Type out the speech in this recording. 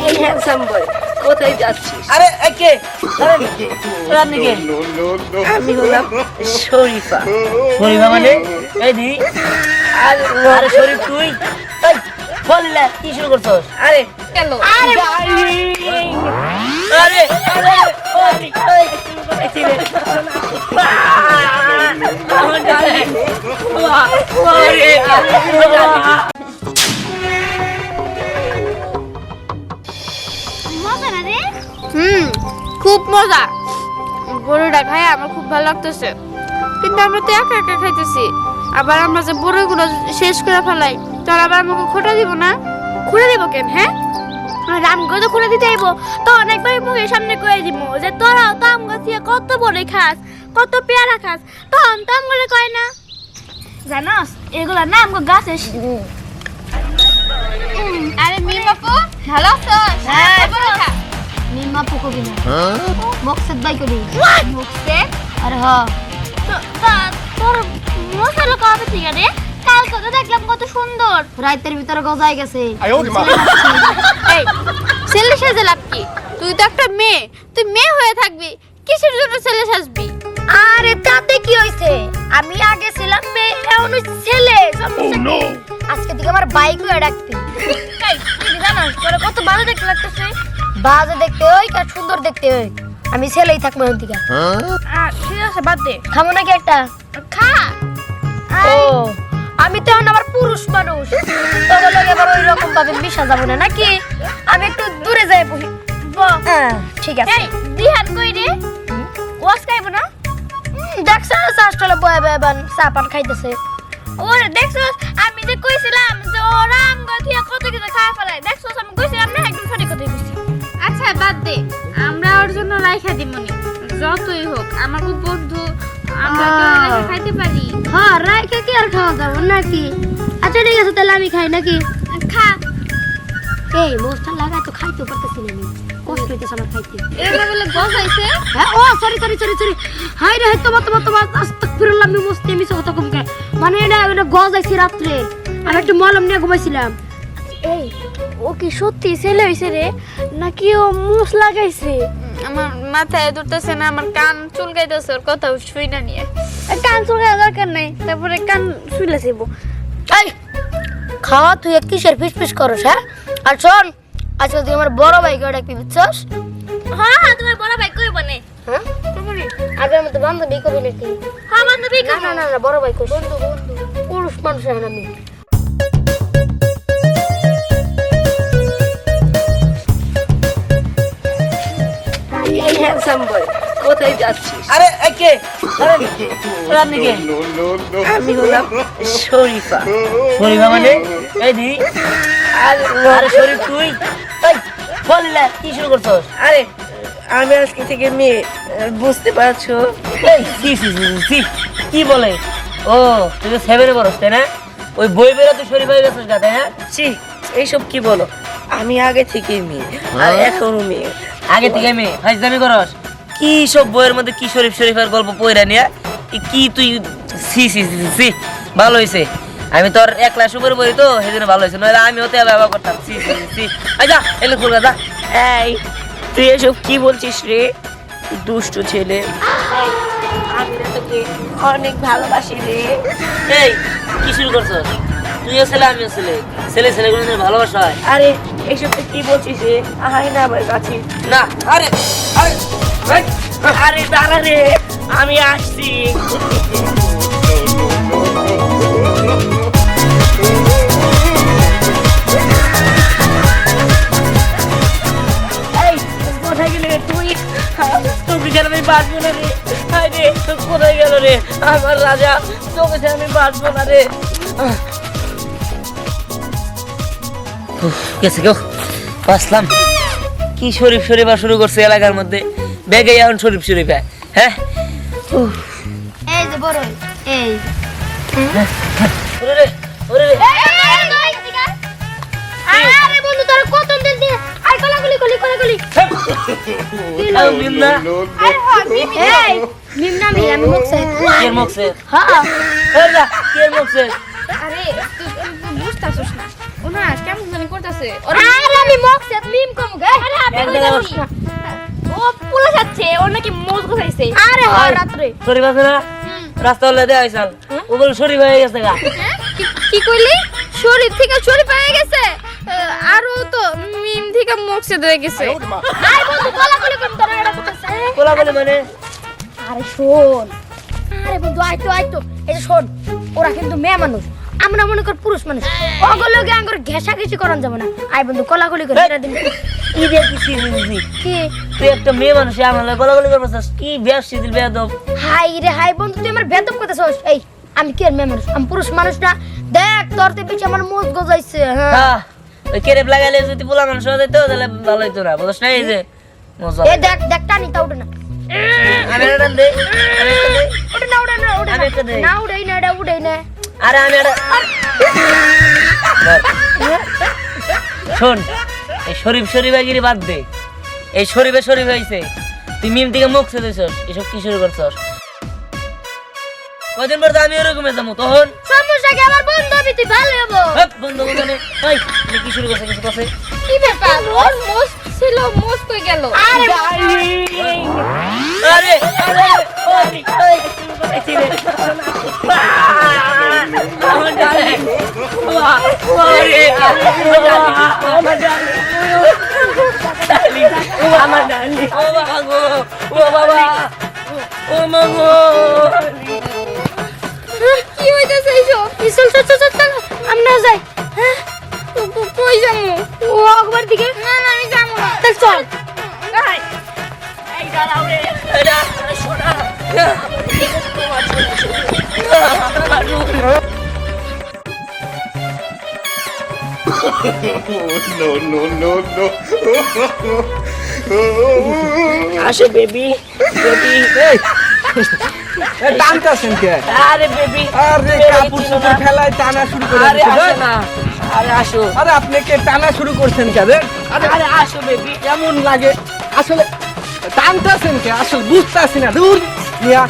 এই handsome boy কোথায় যাচ্ছিস আরে কে আরে রান্নি কে আমি হলাম শরীফা শরীফা মানে এই দি আর আরে শরীফ তুই বললে কি শুরু করছস আরে গেল আরে আরে আরে ওই ওই এই হুম খুব মজা। বড়িটা খাই আমার খুব ভালো লাগতেছে। কিন্তু আমরা তো একা একা খাইতেছি। আবার আমরা যে বড়িগুলো শেষ করে ফেলাই তাহলে আবার আমাকে খোটা দিব না? খুলে দিব কেন হ্যাঁ? আর আমগো তো খুলে দিতে আইবো। তো অনেকবার মুখের সামনে কয়ে দিব যে তোরাও তো আম গাছ কত বড়ি খাস কত পেয়ারা খাস। তখন তো আমগুলো কয় না। জানাস এগুলা না আমগো গাছে আরে মিম বাপু ভালো আছিস? হ্যাঁ। নিম্মা পোকো কিনা মকসেদ বাই করি মুখতে আরে হ তোর মশালো কবে থেকে রে কালকে তো দেখলাম কত সুন্দর। রাইতের ভিতরে গজাই গেছে। এই ছেলে সেজে লাভ কি? তুই তো একটা মেয়ে। তুই মেয়ে হয়ে থাকবি। কিসের জন্য ছেলে সাজবি? আরে তাতে কি হইছে আমি আগে ছিলাম মেয়ে এখন ছেলে। সমস্যা আজকে থেকে আমার বাইক হয়ে ডাকতে জানাস তোর কত ভালো দেখতে লাগতেছে? বাজে দেখতে ওই কার সুন্দর দেখতে ওই। আমি ছেলেই থাকব এখন থেকে। আর ঠিক আছে বাদ দে। খাব নাকি একটা? খা। ও আমি তো এখন আবার পুরুষ মানুষ। তোর লগে আবার ওই রকম ভাবে মিশা যাব না নাকি? আমি একটু দূরে যাই বহি। হ্যাঁ, ঠিক আছে। দিহান কই রে? ওয়াস খাইব না? দেখছ চাষটলে বয়ে বয়ে বান চা পান খাইতেছে। ওরে দেখছস আমি যে কইছিলাম যে ওরা আমগো থিয়া কত কিছু খাওয়া ফেলাই দেখছস আমি কইছিলাম না একদম সঠিক কথাই কইছি আচ্ছা বাদ দে। আমরা ওর জন্য রাইখা দিমনি যতই হোক আমার খুব বন্ধু আমরা তো। রাইখা খাইতে পারি? হ্যাঁ রাইকে কি আর খাওয়া যাব নাকি? আচ্ছা ঠিক আছে তাহলে আমি খাই নাকি? খা। এই মোস্টার লাগাই তো খাইতে পারতেছি না আমি। কষ্ট হইতেছে আমার খাইতে। এটা বলে গজাইছে হ্যাঁ ও sorry sorry sorry sorry hi রে তোমার তোমার তোমার আস্তাক ফিরলাম আমি মানে এটা এটা গজ আইছি রাত্রে। আমি একটু মলম নিয়ে ঘুমাইছিলাম। এই ও কি সত্যি ছেলে হইছে রে? নাকি ও মুস লাগাইছে? আমার মাথায় ধরতেছে না আমার কান চুলকাইতেছে ওর কথা শুই না নিয়ে কান চুলকাই দরকার নাই তারপরে কান শুইলে যাব এই খাওয়া তুই কিসের ফিস ফিস করস হ্যাঁ? আর শোন আজকে তুই আমার বড় ভাইকে ডাকবি বুঝছস? হ্যাঁ হ্যাঁ তোমার বড় ভাই কই বনে? হ্যাঁ? আগের মতো বান্ধবী কবি নাকি? হ্যাঁ বান্ধবী না না না বড় ভাই কই বন্ধু বন্ধু পুরুষ মানুষ আমি। হ্যান্ডসাম বয় কোথায় যাচ্ছিস? আরে কে? আরে কে? আমি হলাম শরীফা। শরীফা মানে? এই দি আর আরে শরীফ তুই? এই বললে কি শুরু করছস? আরে আমি আজকে থেকে মেয়ে বুঝতে পারছ? কি বলে? ও তুই তো সেভেনে পড়স তাই না? ওই বই বেরো তুই শরীফ হয়ে গেছিস গা তাই না? ছি এইসব কি বলো? আমি আগে থেকে মেয়ে আর এখনও মেয়ে। আগে থেকে মেয়ে ফাইজদামি করস। কি সব বইয়ের মধ্যে কি শরীফ শরীফের গল্প পড়া নিয়ে কি তুই সি সি সি সি ভালো হয়েছে আমি তোর এক ক্লাস উপরে পড়ি তো সেই জন্য ভালো হয়েছে নইলে আমি হতে ব্যবহার করতাম সি সি সি আচ্ছা এলে খুলবা যা। এই তুই এসব কি বলছিস রে? দুষ্টু ছেলে। আমি তোকে অনেক ভালোবাসি রে। এই কি শুরু করছস তুইও ছেলে আমিও ছেলে। ছেলে ছেলে কোনো ভালোবাসা হয়। আরে এসব তুই কি বলছিস রে? আয় না আমার কাছে। না আরে আরে আরে দাঁড়া রে আমি আসছি। আমি বাঁচবো না রে। হায় রে কোথায় গেল রে? আমার রাজা তোকে আমি বাঁচবো না রে। গেছে কেউ বাসলাম কি শরীফ শরীফা শুরু করছে এলাকার মধ্যে। ব্যাগে এখন শরীফ শরীফা হ্যাঁ? এই যে বড় এই। ওরে ওরে আরে বন্ধু তোর কত দিন দিয়ে আই কলা গলি গলি কলা গলি মিমনা, এই নিম্না মি আমি মুখছে কের মুখছে? হ্যাঁ। এই কের মুখছে? আরে তুই তুই বুঝতাছিস না? ওনা কেমন জানি করতেছে। আরে আমি মুখছে মিম এক জায়গায় বস না। ও পুলিশ আছে ও নাকি মোজ গোছাইছে। আরে হয় রাত্রে। শরীফ আছে না রাস্তা হলে দেওয়া হয়েছে ও বলে শরীফ হয়ে গেছে গা। হ্যাঁ? কি- কি কইলি? শরীফ থেকে শরীফ হয়ে গেছে। আর ও তো মিম থেকে মকসেদ হয়ে গেছে। আই বন্ধু তোরা এটা করতেছে। কোলা মানে? আরে শোন। আরে বন্ধু আয় তো আয় তো। এই যে শোন ওরা কিন্তু মেয়ে মানুষ। আমরা মনে কর পুরুষ মানুষ। অগলগে আঙ্গুর ঘেসা ঘেসি করান যাবে না। আয় বন্ধু কলাকলি করে এটা দিন কি দিয়ে কি? তুই একটা মেয়ে মানুষ আমার গলি করব কি ব্যাস সিদিল বেয়াদব। হাই রে হাই বন্ধু তুই আমার বেদব করতেছস? এই আমি কি মেয়ে মানুষ? আমি পুরুষ মানুষ না। দেখ তোর তে পিছে আমার মোজ গজাইছে হ্যাঁ। হ্যাঁ ওই কেরেপ লাগাইলে যদি পোলা মানুষ হতে তো তাহলে ভালো হইতো না বুঝছ না? এই যে মজা। এ দেখ দেখ টানি তা উঠে না। আমি একটা দে আমি একটা দে উঠে না উঠে না উঠে না। দেই। না এটা উঠেই না। আরে আমি একটা শোন এই শরীফ শরীফাগিরি বাদ দে এই শরীফে শরীফ হয়েছে তুই মিম থেকে মুখ ছেড়েছস এসব কি শুরু করছস কদিন পর তো আমি ওরকমে যাব তখন সমস্যা কি আমার বন্ধু আমি তুই ভালো হব বন্ধু বন্ধু নে। ওই, কি শুরু করছ কিছু করছে কি ব্যাপার ওর মোজ ছিল মোজ কই গেল আরে আরে আরে ওই, ওই, ওরে, আমার ডালে। আমার ডালে। No, no, no, no. আসো বেবি বেবি টানতেছেন কে? আরে বেবি। আরে কাপড় চোপড় ফেলায় টানা শুরু করে আরে আসো? না। আরে আসো। আরে আপনি কে টানা শুরু করছেন কে আরে আরে আসো বেবি। কেমন লাগে? আসলে টানতেছেন কে? আসলে বুঝতেছি না। দূর মিয়া